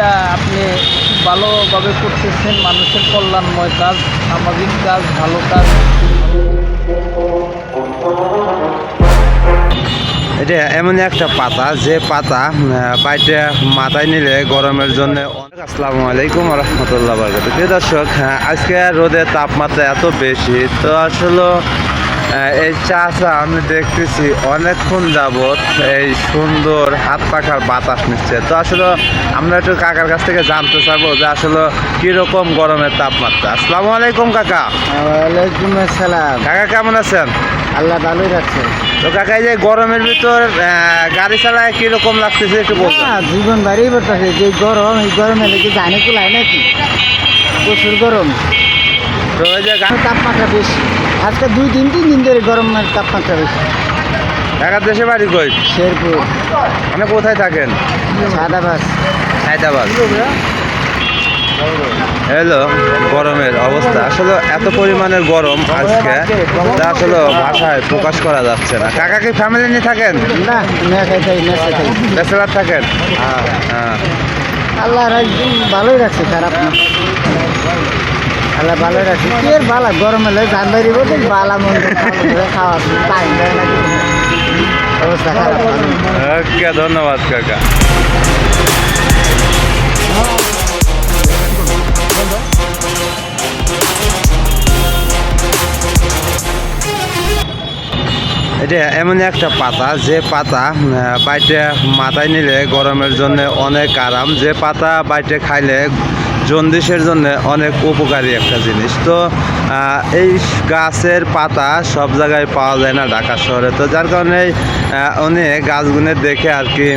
এটা আপনি ভালোভাবে করতেছেন, মানুষের কল্যাণময় কাজ, সামাজিক কাজ, ভালো কাজ। এটা এমন একটা পাতা, যে পাতা বাইটে মাথায় নিলে গরমের জন্য অনেক আসসালামু আলাইকুম রহমতুল্লাহ বরকত দর্শক আজকে রোদের তাপমাত্রা এত বেশি, তো আসলে এই চাষা আমি দেখতেছি অনেকক্ষণ যাবৎ এই সুন্দর হাত পাখার বাতাস নিচ্ছে। তো আসলে আমরা একটু কাকার কাছ থেকে জানতে চাবো যে আসলে কীরকম গরমের তাপমাত্রা। আসসালামু আলাইকুম কাকা। ওয়ালাইকুম আসসালাম। কাকা কেমন আছেন? আল্লাহ ভালোই রাখছে তো কাকা এই যে গরমের ভিতর গাড়ি চালায় কীরকম লাগতেছে একটু বলবেন। না জীবন বাড়িয়ে পড়তেছে যে গরম এই গরমে লেগে জানে কুলায় নাকি? প্রচুর গরম। তো এই যে তাপমাত্রা বেশি। আজকে দুই তিন তিন দিন ধরে গরমের তাপমাত্রা বেশি। ঢাকার দেশে বাড়ি কই? শেরপুর। মানে কোথায় থাকেন? সাদাবাস হায়দ্রাবাদ হ্যালো গরমের অবস্থা। আসলে এত পরিমাণের গরম আজকে যা আসলে ভাষায় প্রকাশ করা যাচ্ছে না। কাকা কি ফ্যামিলি নিয়ে থাকেন? না ব্যাচেলার থাকেন? হ্যাঁ। আল্লাহ রাখছে ভালোই রাখছে খারাপ না। আল্লাহ ভালোই রাখছে কি আর ভালো গরম হলে জান বাড়ি বলতে বালা মন্দ খাওয়া টাইম দেয় না অবস্থা খারাপ ওকে ধন্যবাদ কাকা। এটা এমন একটা পাতা যে পাতা বাইটে মাথায় নিলে গরমের জন্য অনেক আরাম। যে পাতা বাইটে খাইলে জন্ডিসের জন্য অনেক উপকারী একটা জিনিস। তো এই গাছের পাতা সব জায়গায় পাওয়া যায় না ঢাকা শহরে। তো যার কারণে উনি গাছগুনে দেখে আর কি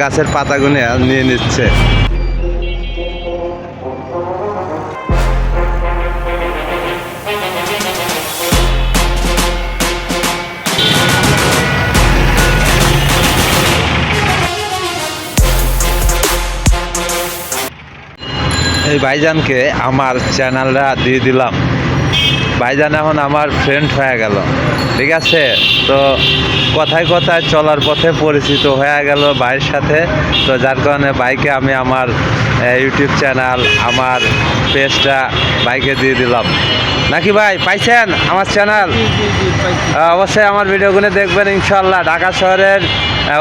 গাছের পাতাগুনে নিয়ে নিচ্ছে। এই ভাইজানকে আমার চ্যানেলটা দিয়ে দিলাম। ভাইজান এখন আমার ফ্রেন্ড হয়ে গেল ঠিক আছে? তো কথায় কথায় চলার পথে পরিচিত হয়ে গেল ভাইয়ের সাথে। তো যার কারণে বাইকে আমি আমার ইউটিউব চ্যানেল আমার পেজটা বাইকে দিয়ে দিলাম। নাকি ভাই পাইছেন আমার চ্যানেল অবশ্যই আমার ভিডিওগুলো দেখবেন ইনশাল্লাহ ঢাকা শহরের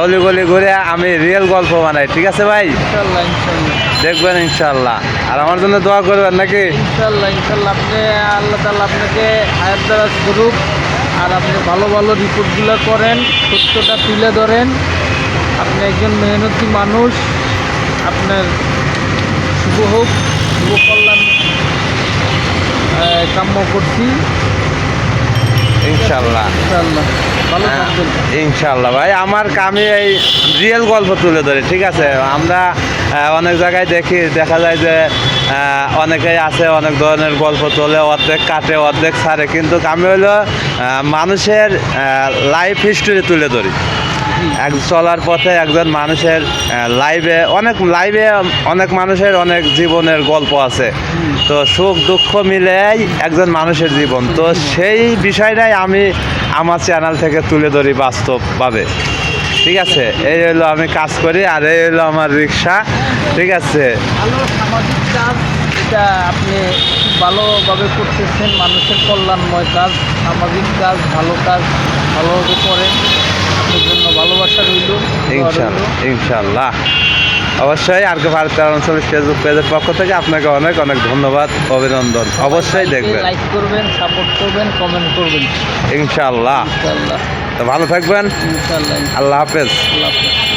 অলিগলি ঘুরে আমি রিয়েল গল্প বানাই ঠিক আছে ভাই? ইনশাল্লাহ ইনশাল্লাহ দেখবেন ইনশাল্লাহ আর আমার জন্য দোয়া করবেন নাকি? ইনশাল্লাহ ইনশাল্লাহ আপনি আল্লাহ তালা আপনাকে হায়াত দারাজ করুক আর আপনি ভালো ভালো রিপোর্টগুলো করেন সত্যটা তুলে ধরেন। আপনি একজন মেহনতি মানুষ আপনার শুভ হোক শুভ কল্যাণ কাম্য করছি। ইনশাল্লাহ ইনশাল্লাহ হ্যাঁ, ইনশাল্লাহ ভাই আমার কামে এই রিয়েল গল্প তুলে ধরে ঠিক আছে? আমরা অনেক জায়গায় দেখি, দেখা যায় যে অনেকেই আছে, অনেক ধরনের গল্প তোলে, অর্ধেক কাটে, অর্ধেক ছাড়ে, কিন্তু আমি হলো মানুষের লাইফ হিস্টোরি তুলে ধরি। এক চলার পথে একজন মানুষের লাইভে অনেক লাইভে অনেক মানুষের অনেক জীবনের গল্প আছে। তো সুখ, দুঃখ মিলেই একজন মানুষের জীবন। তো সেই বিষয়টাই আমি আমার চ্যানেল থেকে তুলে ধরি বাস্তবভাবে। ঠিক আছে? এই হলো আমি কাজ করি আর এই হলো আমার রিক্সা ঠিক আছে? সামাজিক কাজ এটা আপনি ভালোভাবে করতেছেন মানুষের কল্যাণময় কাজ সামাজিক কাজ ভালো কাজ ভালোভাবে করেন। আপনার জন্য ভালোবাসা রইল ইনশাল্লাহ ইনশাল্লাহ। অবশ্যই আর কে ভারত অঞ্চল ফেসবুক পেজের পক্ষ থেকে আপনাকে অনেক অনেক ধন্যবাদ অভিনন্দন। অবশ্যই দেখবেন। লাইক করবেন সাপোর্ট করবেন কমেন্ট করবেন। ইনশাল্লাহ তো ভালো থাকবেন। আল্লাহ হাফেজ। আল্লাহ হাফেজ।